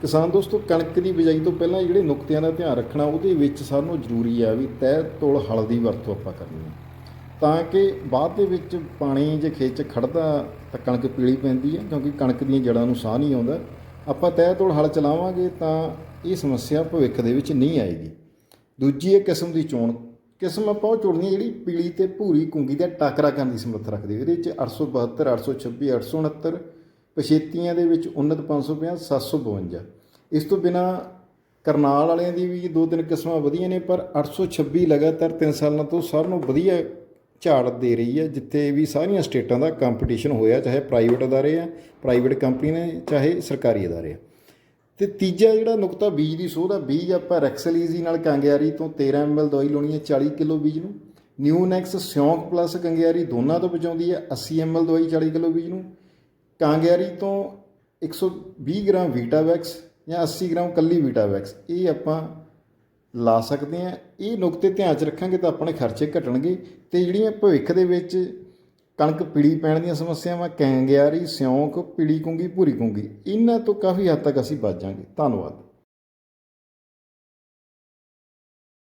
ਕਿਸਾਨ ਦੋਸਤੋ, ਕਣਕ ਦੀ ਬਿਜਾਈ ਤੋਂ ਪਹਿਲਾਂ ਜਿਹੜੇ ਨੁਕਤਿਆਂ ਦਾ ਧਿਆਨ ਰੱਖਣਾ, ਉਹਦੇ ਵਿੱਚ ਸਾਨੂੰ ਜ਼ਰੂਰੀ ਆ ਵੀ ਤਹਿ ਤੋਲ ਹਲ ਦੀ ਵਰਤੋਂ ਆਪਾਂ ਕਰਨੀ ਹੈ। ਤਾਂ ਕਿ ਬਾਅਦ ਦੇ ਵਿੱਚ ਪਾਣੀ ਜੇ ਖੇਤ 'ਚ ਖੜਦਾ ਤਾਂ ਕਣਕ ਪੀਲੀ ਪੈਂਦੀ ਹੈ, ਕਿਉਂਕਿ ਕਣਕ ਦੀਆਂ ਜੜ੍ਹਾਂ ਨੂੰ ਸਾਹ ਨਹੀਂ ਆਉਂਦਾ। ਆਪਾਂ ਤਹਿ ਤੋਲ ਹਲ ਚਲਾਵਾਂਗੇ ਤਾਂ ਇਹ ਸਮੱਸਿਆ ਭਵਿੱਖ ਦੇ ਵਿੱਚ ਨਹੀਂ ਆਏਗੀ। ਦੂਜੀ ਇਹ ਕਿਸਮ ਦੀ ਚੋਣ। ਕਿਸਮ ਆਪਾਂ ਉਹ ਚੁਣਨੀ ਜਿਹੜੀ ਪੀਲੀ ਤੇ ਭੂਰੀ ਕੁੰਗੀ ਦਾ ਟਾਕਰਾ ਕਰਨ ਦੀ ਸਮਰੱਥਾ ਰੱਖਦੀ ਹੈ। ਇਹਦੇ ਵਿੱਚ 872 826 869 ਪਛੇਤੀਆਂ ਦੇ ਵਿੱਚ ਉਨਤ 550 752 ਇਸ ਤੋਂ ਬਿਨਾ ਕਰਨਾਲ ਵਾਲਿਆਂ ਦੀ ਵੀ ਦੋ ਤਿੰਨ ਕਿਸਮਾਂ ਵਧੀਆਂ ਨੇ, ਪਰ 826 ਲਗਾਤਾਰ ਤਿੰਨ ਸਾਲਾਂ ਤੋਂ ਸਭ ਨੂੰ ਵਧੀਆ ਝਾੜ ਦੇ ਰਹੀ ਹੈ, ਜਿੱਥੇ ਵੀ ਸਾਰੀਆਂ ਸਟੇਟਾਂ ਦਾ ਕੰਪੀਟੀਸ਼ਨ ਹੋਇਆ, ਚਾਹੇ ਪ੍ਰਾਈਵੇਟ ਅਦਾਰੇ ਆ, ਪ੍ਰਾਈਵੇਟ ਕੰਪਨੀ ਨੇ, ਚਾਹੇ ਸਰਕਾਰੀ ਅਦਾਰੇ ਆ। ਤੇ ਤੀਜਾ ਜਿਹੜਾ ਨੁਕਤਾ ਬੀਜ ਦੀ ਸੋਧ ਆ, ਬੀਜ ਆਪਾਂ ਰੈਕਸਲੀਜ਼ੀ ਨਾਲ ਕੰਗਿਆਰੀ ਤੋਂ 13 ml ਦਵਾਈ ਲਾਉਣੀ ਹੈ 40 ਕਿਲੋ ਬੀਜ ਨੂੰ। ਨਿਊ ਨੈਕਸ ਸਿਉਂਕ ਪਲੱਸ ਕੰਗਿਆਰੀ ਦੋਨਾਂ ਤੋਂ ਬਚਾਉਂਦੀ ਹੈ 80 ml ਦਵਾਈ 40 ਕਿਲੋ ਬੀਜ ਨੂੰ। ਕਾਂਗਿਆਰੀ ਤੋਂ 120 ਗ੍ਰਾਮ ਵੀਟਾਵੈਕਸ ਜਾਂ 80 ਗ੍ਰਾਮ ਇਕੱਲੀ ਵੀਟਾਵੈਕਸ ਇਹ ਆਪਾਂ ਲਾ ਸਕਦੇ ਹਾਂ। ਇਹ ਨੁਕਤੇ ਧਿਆਨ 'ਚ ਰੱਖਾਂਗੇ ਤਾਂ ਆਪਣੇ ਖਰਚੇ ਘਟਣਗੇ ਤੇ ਜਿਹੜੀਆਂ ਭਵਿੱਖ ਦੇ ਵਿੱਚ ਕਣਕ ਪੀਲੀ ਪੈਣ ਦੀਆਂ ਸਮੱਸਿਆਵਾਂ, ਕੈਂਗਿਆਰੀ, ਸਿਉਂਕ, ਪੀਲੀ ਕੁੰਗੀ, ਭੂਰੀ ਕੁੰਗੀ, ਇਹਨਾਂ ਤੋਂ ਕਾਫੀ ਹੱਦ ਤੱਕ ਅਸੀਂ ਬਚ ਜਾਾਂਗੇ ਧੰਨਵਾਦ।